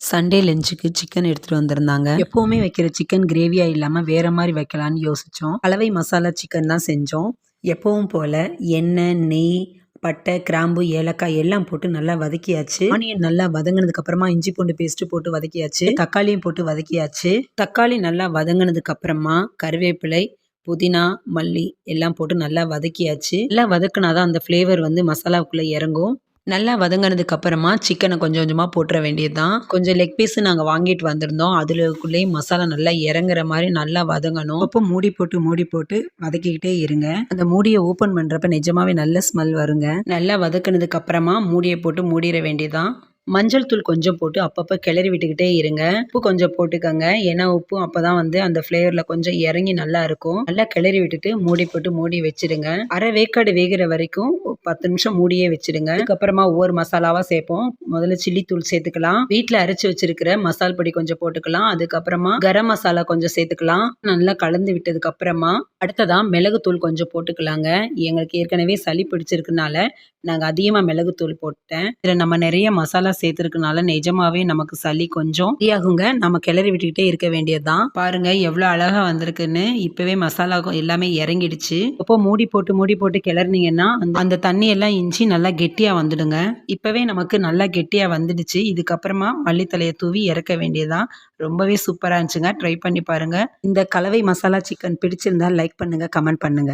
Sunday லஞ்சுக்கு chicken எடுத்துட்டு வந்திருந்தாங்க. எப்போவுமே வைக்கிற சிக்கன் கிரேவியாக இல்லாமல் வேறு மாதிரி வைக்கலான்னு யோசித்தோம் கலவை மசாலா சிக்கன் தான் செஞ்சோம். எப்பவும் போல் எண்ணெய் நெய் பட்டை கிராம்பு ஏலக்காய் எல்லாம் போட்டு நல்லா வதக்கியாச்சு. ஆனியன் நல்லா வதங்கினதுக்கு அப்புறமா இஞ்சி பூண்டு பேஸ்ட் போட்டு வதக்கியாச்சு. தக்காளியும் போட்டு வதக்கியாச்சு. தக்காளி நல்லா வதங்கினதுக்கு அப்புறமா கருவேப்பிலை புதினா மல்லி எல்லாம் போட்டு நல்லா வதக்கியாச்சு. நல்லா வதக்குனாதான் அந்த ஃப்ளேவர் வந்து மசாலாவுக்குள்ளே இறங்கும். நல்லா வதங்கினதுக்கு அப்புறமா சிக்கனை கொஞ்சம் கொஞ்சமாக போட்டுற வேண்டியது தான் கொஞ்சம் லெக் பீஸு நாங்கள் வாங்கிட்டு வந்திருந்தோம். அதுலக்குள்ளேயும் மசாலா நல்லா இறங்குற மாதிரி நல்லா வதங்கணும். அப்போ மூடி போட்டு மூடி போட்டு வதக்கிக்கிட்டே இருங்க. அந்த மூடியை ஓப்பன் பண்ணுறப்ப நிஜமாவே நல்ல ஸ்மெல் வருங்க. நல்லா வதக்குனதுக்கு அப்புறமா மூடியை போட்டு மூடிட வேண்டியதுதான். மஞ்சள் தூள் கொஞ்சம் போட்டு அப்பப்போ கிளறி விட்டுக்கிட்டே இருங்க. உப்பு கொஞ்சம் போட்டுக்கோங்க. ஏன்னா உப்பும் அப்போ தான் வந்து அந்த ஃப்ளேவரில் கொஞ்சம் இறங்கி நல்லா இருக்கும். நல்லா கிளறி விட்டுட்டு மூடி போட்டு மூடி வச்சிடுங்க. அரை வேக்காடு வேகிற வரைக்கும் பத்து நிமிஷம் மூடியே வச்சிடுங்க. அதுக்கப்புறமா ஒவ்வொரு மசாலாவாக சேர்ப்போம் முதல்ல சில்லி தூள் சேர்த்துக்கலாம். வீட்டில் அரைச்சி வச்சிருக்கிற மசால் பொடி கொஞ்சம் போட்டுக்கலாம். அதுக்கப்புறமா கரம் மசாலா கொஞ்சம் சேர்த்துக்கலாம். நல்லா கலந்து விட்டதுக்கு அப்புறமா அடுத்ததா மிளகுத்தூள் கொஞ்சம் போட்டுக்கலாங்க. எங்களுக்கு ஏற்கனவே சளி பிடிச்சிருக்கனால நாங்கள் அதிகமாக மிளகுத்தூள் போட்டேன். இதில் நம்ம நிறைய மசாலா சேர்த்துருக்கனால நிஜமாவே நமக்கு சளி கொஞ்சம் ஃப்ரீயாகுங்க நம்ம கிளறி விட்டுக்கிட்டே இருக்க வேண்டியதுதான். பாருங்க எவ்வளோ அழகாக வந்திருக்குன்னு. இப்போவே மசாலா எல்லாமே இறங்கிடுச்சு. அப்போ மூடி போட்டு மூடி போட்டு கிளறினீங்கன்னா அந்த அந்த தண்ணி எல்லாம் இஞ்சி நல்லா கெட்டியாக வந்துடுங்க. இப்போவே நமக்கு நல்லா கெட்டியாக வந்துடுச்சு. இதுக்கப்புறமா மல்லித்தலையை தூவி இறக்க வேண்டியதுதான். ரொம்பவே சூப்பராக இருந்துச்சுங்க. ட்ரை பண்ணி பாருங்க. இந்த கலவை மசாலா சிக்கன் பிடிச்சிருந்தா லைக் பண்ணுங்க கமெண்ட் பண்ணுங்க.